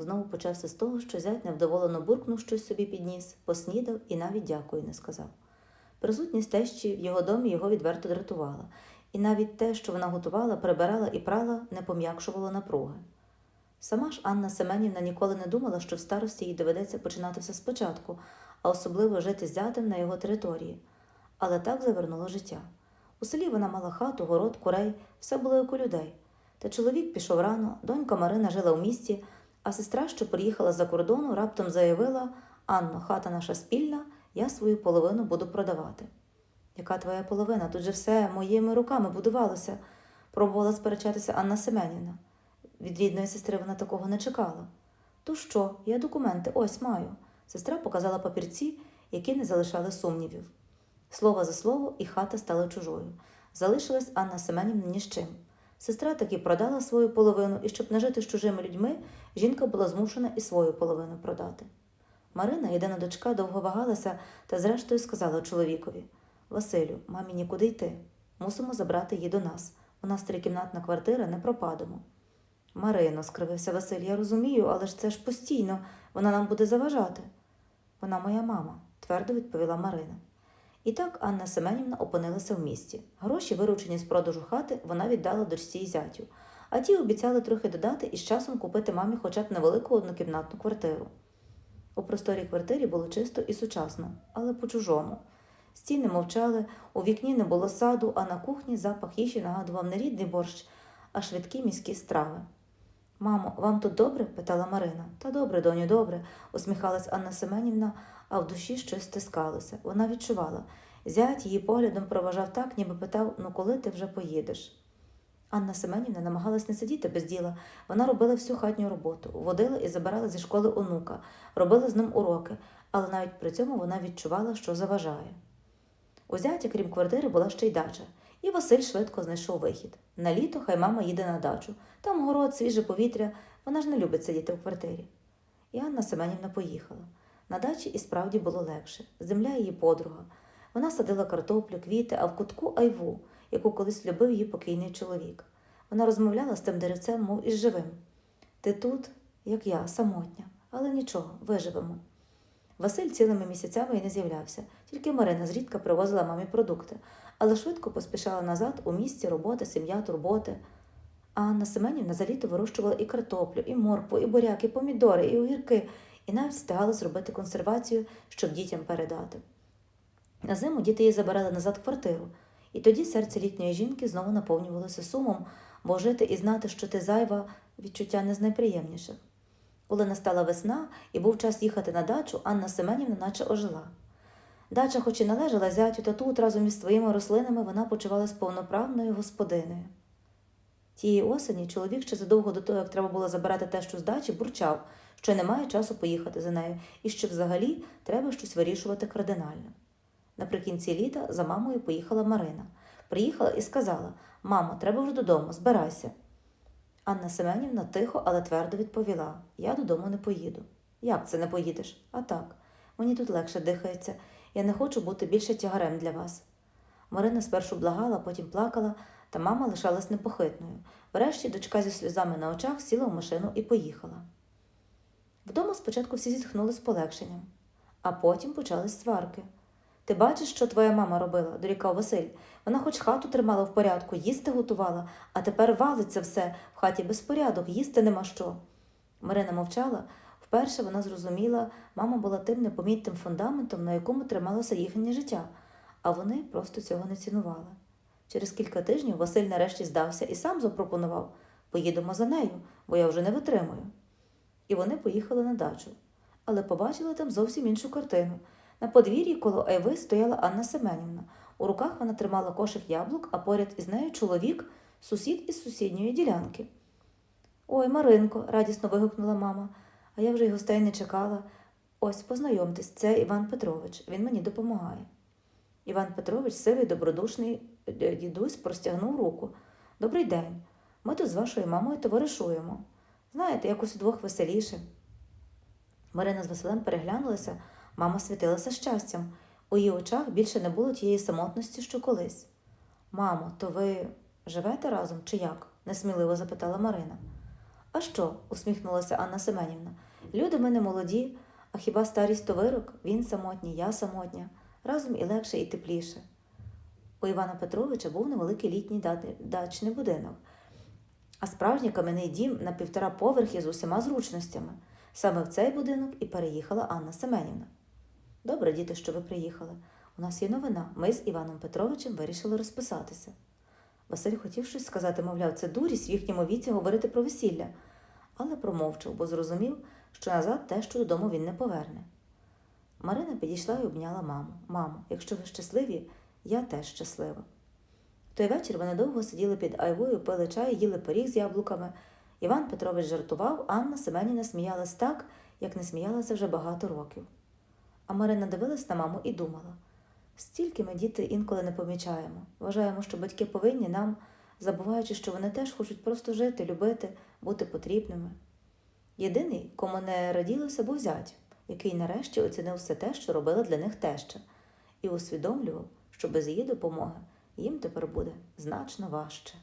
знову почався з того, що зять невдоволено буркнув щось собі підніс, поснідав і навіть дякую не сказав. Присутність тещі в його домі його відверто дратувала, і навіть те, що вона готувала, прибирала і прала, не пом'якшувало напруги. Сама ж Анна Семенівна ніколи не думала, що в старості їй доведеться починати все спочатку, а особливо жити з зятем на його території. Але так завернуло життя. У селі вона мала хату, город, курей, все було як у людей. Та чоловік пішов рано, донька Марина жила в місті, а сестра, що приїхала за кордону, раптом заявила Анно, хата наша спільна, я свою половину буду продавати. Яка твоя половина? Тут же все моїми руками будувалося, пробувала сперечатися Анна Семенівна. Від рідної сестри вона такого не чекала. То що, я документи ось маю. Сестра показала папірці, які не залишали сумнівів. Слово за слово, і хата стала чужою. Залишилась Анна Семенівна ні з чим. Сестра таки продала свою половину, і щоб не жити з чужими людьми, жінка була змушена і свою половину продати. Марина, єдина дочка, довго вагалася та зрештою сказала чоловікові Василю, мамі нікуди йти. Мусимо забрати її до нас. У нас трикімнатна квартира, не пропадемо. Марино, скривився Василь, я розумію, але ж це ж постійно, вона нам буде заважати. Вона моя мама, твердо відповіла Марина. І так Анна Семенівна опинилася в місті. Гроші, виручені з продажу хати, вона віддала дочці і зятю, а ті обіцяли трохи додати і з часом купити мамі хоча б невелику однокімнатну квартиру. У просторій квартирі було чисто і сучасно, але по-чужому. Стіни мовчали, у вікні не було саду, а на кухні запах їжі нагадував не рідний борщ, а швидкі міські страви. Мамо, вам тут добре? питала Марина. Та добре, доню, добре, усміхалась Анна Семенівна, а в душі щось стискалося. Вона відчувала. Зять її поглядом проважав так, ніби питав ну коли ти вже поїдеш. Анна Семенівна намагалась не сидіти без діла. Вона робила всю хатню роботу, водила і забирала зі школи онука, робила з ним уроки, але навіть при цьому вона відчувала, що заважає. У зятя, крім квартири, була ще й дача, і Василь швидко знайшов вихід. На літо хай мама їде на дачу. Там город, свіже повітря, вона ж не любить сидіти в квартирі. І Анна Семенівна поїхала. На дачі і справді було легше. Земля її подруга. Вона садила картоплю, квіти, а в кутку айву, яку колись любив її покійний чоловік. Вона розмовляла з тим деревцем, мов із живим. Ти тут, як я, самотня, але нічого, виживемо. Василь цілими місяцями і не з'являвся, тільки Марина зрідка привозила мамі продукти, але швидко поспішала назад у місті робота, сім'я, турботи. А Анна Семенівна за літо вирощувала і картоплю, і моркву, і буряк, і помідори, і огірки, і навіть встигала зробити консервацію, щоб дітям передати. На зиму діти її забирали назад в квартиру, і тоді серце літньої жінки знову наповнювалося сумом, бо жити і знати, що ти зайва, відчуття не з найприємніших. Коли настала весна і був час їхати на дачу, Анна Семенівна наче ожила. Дача, хоч і належала зятю, та тут разом із своїми рослинами вона почувалась повноправною господиною. Тієї осені чоловік ще задовго до того, як треба було забирати тещу з дачі, бурчав, що немає часу поїхати за нею і що взагалі треба щось вирішувати кардинально. Наприкінці літа за мамою поїхала Марина. Приїхала і сказала Мамо, треба вже додому, збирайся. Анна Семенівна тихо, але твердо відповіла Я додому не поїду. Як це не поїдеш? А так, мені тут легше дихається, я не хочу бути більше тягарем для вас. Марина спершу благала, потім плакала, та мама лишалась непохитною. Врешті дочка зі сльозами на очах сіла в машину і поїхала. Вдома спочатку всі зітхнули з полегшенням, а потім почались сварки. Ти бачиш, що твоя мама робила, дорікав Василь. Вона хоч хату тримала в порядку, їсти готувала, а тепер валиться все, в хаті безпорядок, їсти нема що. Марина мовчала. Вперше вона зрозуміла, мама була тим непомітним фундаментом, на якому трималося їхнє життя, а вони просто цього не цінували. Через кілька тижнів Василь нарешті здався і сам запропонував поїдемо за нею, бо я вже не витримую. І вони поїхали на дачу, але побачили там зовсім іншу картину. На подвір'ї коло Айви стояла Анна Семенівна. У руках вона тримала кошик яблук, а поряд із нею чоловік, сусід із сусідньої ділянки. Ой, Маринко, радісно вигукнула мама, а я вже й гостей не чекала. Ось, познайомтесь, це Іван Петрович, він мені допомагає. Іван Петрович, сивий, добродушний е, дідусь, простягнув руку. Добрий день. Ми тут з вашою мамою товаришуємо. Знаєте, якось удвох веселіше. Марина з Василем переглянулася, мама світилася щастям. У її очах більше не було тієї самотності, що колись. Мамо, то ви живете разом чи як? несміливо запитала Марина. А що? усміхнулася Анна Семенівна. Люди ми не молоді, а хіба старість то вирок? Він самотній, я самотня. Разом і легше, і тепліше. У Івана Петровича був невеликий літній дачний будинок, а справжній кам'яний дім на півтора поверхи з усіма зручностями. Саме в цей будинок і переїхала Анна Семенівна. Добре, діти, що ви приїхали. У нас є новина. Ми з Іваном Петровичем вирішили розписатися. Василь хотів щось сказати, мовляв, це дурість в їхньому віці говорити про весілля, але промовчав, бо зрозумів, що назад те, що додому він не поверне. Марина підійшла і обняла маму. Мамо, якщо ви щасливі, я теж щаслива. В той вечір вони довго сиділи під айвою, пили чай, їли пиріг з яблуками. Іван Петрович жартував, Анна Семенівна сміялась так, як не сміялася вже багато років. А Марина дивилась на маму і думала: стільки ми діти інколи не помічаємо. Вважаємо, що батьки повинні нам, забуваючи, що вони теж хочуть просто жити, любити, бути потрібними. Єдиний, кому не раділося, був зять, який нарешті оцінив все те, що робила для них теща, і усвідомлював, що без її допомоги їм тепер буде значно важче.